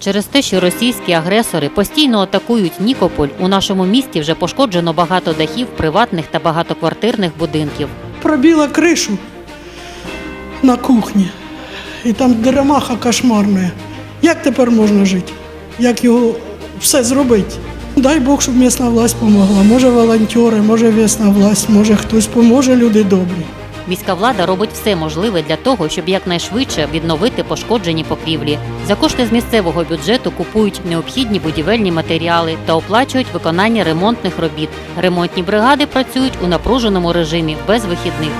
Через те, що російські агресори постійно атакують Нікополь, у нашому місті вже пошкоджено багато дахів приватних та багатоквартирних будинків. Пробила кришу на кухні. І там деремаха кошмарна. Як тепер можна жити? Як його все зробити? Дай Бог, щоб місна власть допомогла. Може волонтери, може місна власть, може хтось поможе, люди добрі. Міська влада робить все можливе для того, щоб якнайшвидше відновити пошкоджені покрівлі. За кошти з місцевого бюджету купують необхідні будівельні матеріали та оплачують виконання ремонтних робіт. Ремонтні бригади працюють у напруженому режимі без вихідних.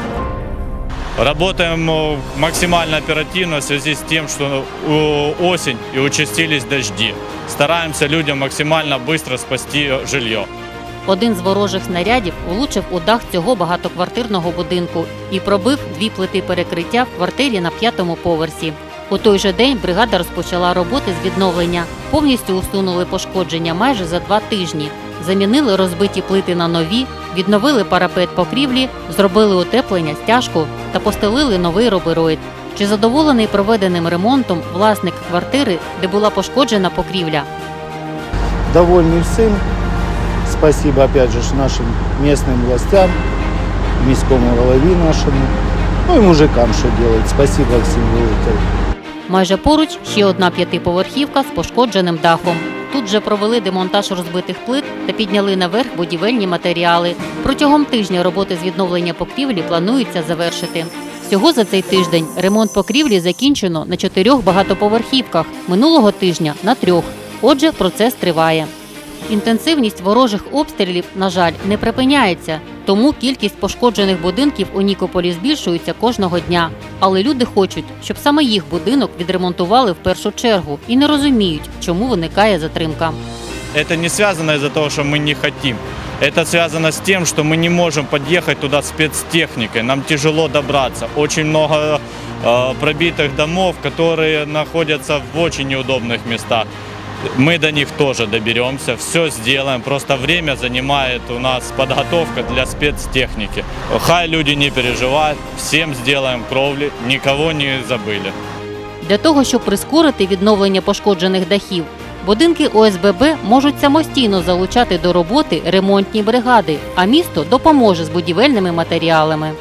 Работаем э, максимально оперативно в связи с тем, что э, осень и участились дожди. Стараемся людям максимально быстро спасти жилье. Один з ворожих снарядів влучив у дах цього багатоквартирного будинку і пробив дві плити перекриття в квартирі на п'ятому поверсі. У той же день бригада розпочала роботи з відновлення. Повністю усунули пошкодження майже за два тижні. Замінили розбиті плити на нові, відновили парапет покрівлі, зробили утеплення, стяжку та постелили новий робероїд. Чи задоволений проведеним ремонтом власник квартири, де була пошкоджена покрівля? довольны всем. Спасибо опять же нашим местным властям, міському голові нашому, ну и мужикам, что делать. Спасибо всем велике. Майже поруч ще одна п'ятиповерхівка з пошкодженим дахом. Тут же провели демонтаж розбитих плит та підняли наверх будівельні матеріали. Протягом тижня роботи з відновлення покрівлі планується завершити. Всього за цей тиждень ремонт покрівлі закінчено на чотирьох багатоповерхівках, минулого тижня на трьох. Отже, процес триває. Інтенсивність ворожих обстрілів, на жаль, не припиняється, тому кількість пошкоджених будинків у Нікополі збільшується кожного дня. Але люди хочуть, щоб саме їх будинок відремонтували в першу чергу і не розуміють, чому виникає затримка. Это не связано из-за того, что мы не хотим. Это связано с тем, что мы не можем подъехать туда спецтехникой. Нам тяжело добраться. Очень много э, пробитых домов, которые находятся в очень неудобных местах. Мы до них тоже доберемся, все сделаем. Просто время занимает у нас подготовка для спецтехники. Хай люди не переживают, всем сделаем кровли, никого не забыли. Для того, щоб прискорити відновлення пошкоджених дахів, будинки ОСББ можуть самостійно залучати до роботи ремонтні бригади, а місто допоможе з будівельними матеріалами.